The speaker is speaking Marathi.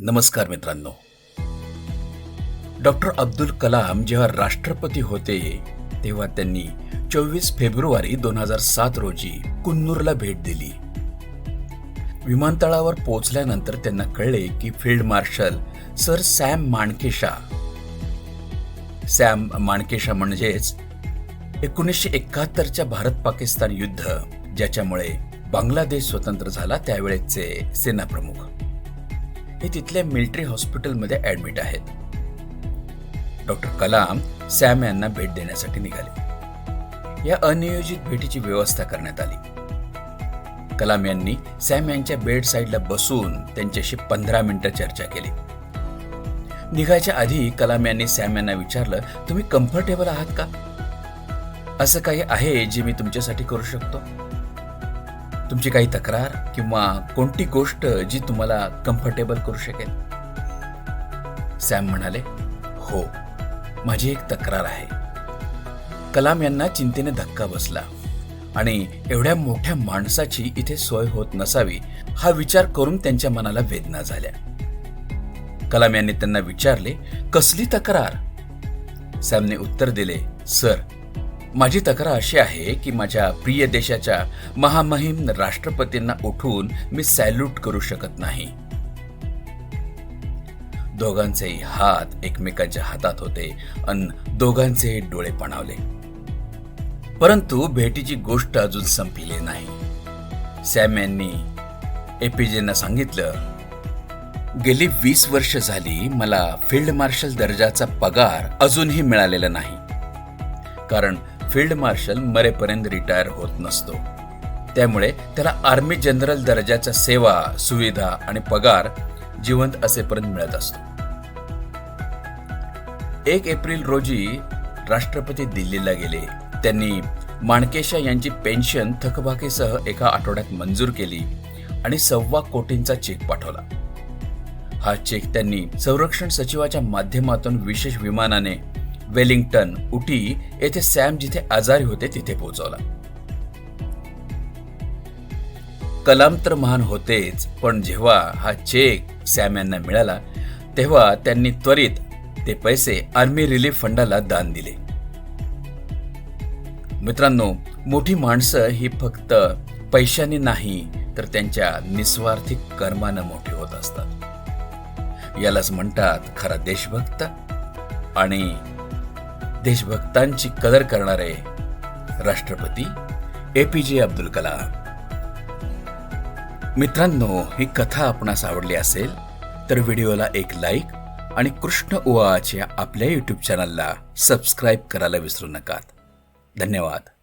नमस्कार मित्रांनो. डॉक्टर अब्दुल कलाम जेव्हा राष्ट्रपती होते तेव्हा त्यांनी चोवीस फेब्रुवारी दोन हजार सात रोजी कुन्नूरला भेट दिली. विमानतळावर पोहोचल्यानंतर त्यांना कळले की field marshal sir Sam Manekshaw. Sam Manekshaw म्हणजेच एकोणीसशे एकाहत्तरच्या भारत पाकिस्तान युद्ध ज्याच्यामुळे बांगलादेश स्वतंत्र झाला त्यावेळेचे सेनाप्रमुख. हे तिथल्या मिलिटरी हॉस्पिटलमध्ये ऍडमिट आहेत. डॉक्टर कलाम सॅम यांना भेट देण्यासाठी निघाले. या अनियोजित भेटीची व्यवस्था करण्यात आली. कलाम यांनी सॅम यांच्या बेड साईडला बसून त्यांच्याशी पंधरा मिनिटं चर्चा केली. निघायच्या आधी कलाम यांनी सॅम यांना विचारलं तुम्ही कम्फर्टेबल आहात का? असं काही आहे जे मी तुमच्यासाठी करू शकतो. तुमची काही तक्रार किंवा कोणती गोष्ट जी तुम्हाला कम्फर्टेबल करू शकेल? सॅम म्हणाले हो माझी एक तक्रार आहे. कलाम यांना चिंतेने धक्का बसला आणि एवढ्या मोठ्या माणसाची इथे सोय होत नसावी हा विचार करून त्यांच्या मनाला वेदना झाल्या. कलाम यांनी त्यांना विचारले कसली तक्रार? सॅमने उत्तर दिले सर माझी तक्रार अशी आहे की माझ्या प्रिय देशाच्या महामहिम राष्ट्रपतींना उठून मी सॅल्यूट करू शकत नाही. दोघांचेही हात एकमेकांच्या हातात होते अन दोघांचे डोळे पणावले. परंतु भेटीची गोष्ट अजून संपली नाही. सॅम यांनी एपीजेंना सांगितलं गेली वीस वर्ष झाली मला फील्ड मार्शल दर्जाचा पगार अजूनही मिळालेला नाही. कारण फील्ड मार्शल मरेपर्यंत रिटायर होत नसतो. त्यामुळे त्याला आर्मी जनरल दर्जाच्या सेवा सुविधा आणि पगार जिवंत असेपर्यंत मिळत असतो. एक एप्रिल रोजी राष्ट्रपती दिल्लीला गेले. त्यांनी माणकेशा यांची पेन्शन थकबाकीसह एका आठवड्यात मंजूर केली आणि सव्वा कोटींचा चेक पाठवला. हा चेक त्यांनी संरक्षण सचिवाच्या माध्यमातून विशेष विमानाने वेलिंग्टन उटी येथे सॅम जिथे आजारी होते तिथे पोहोचवला. कलाम तर महान होतेच पण जेव्हा हा चेक सॅम यांना मिळाला तेव्हा त्यांनी त्वरित ते पैसे आर्मी रिलीफ फंडाला दान दिले. मित्रांनो मोठी माणसं ही फक्त पैशाने नाही तर त्यांच्या निस्वार्थी कर्मानं मोठी होत असतात. यालाच म्हणतात खरा देशभक्त आणि देशभक्तांची कदर करणारे राष्ट्रपती ए पी जे अब्दुल कलाम. मित्रांनो ही कथा आपणास आवडली असेल तर व्हिडिओला एक लाईक आणि कृष्ण ओआच्या आपल्या यूट्यूब चॅनलला सबस्क्राईब करायला विसरू नका धन्यवाद.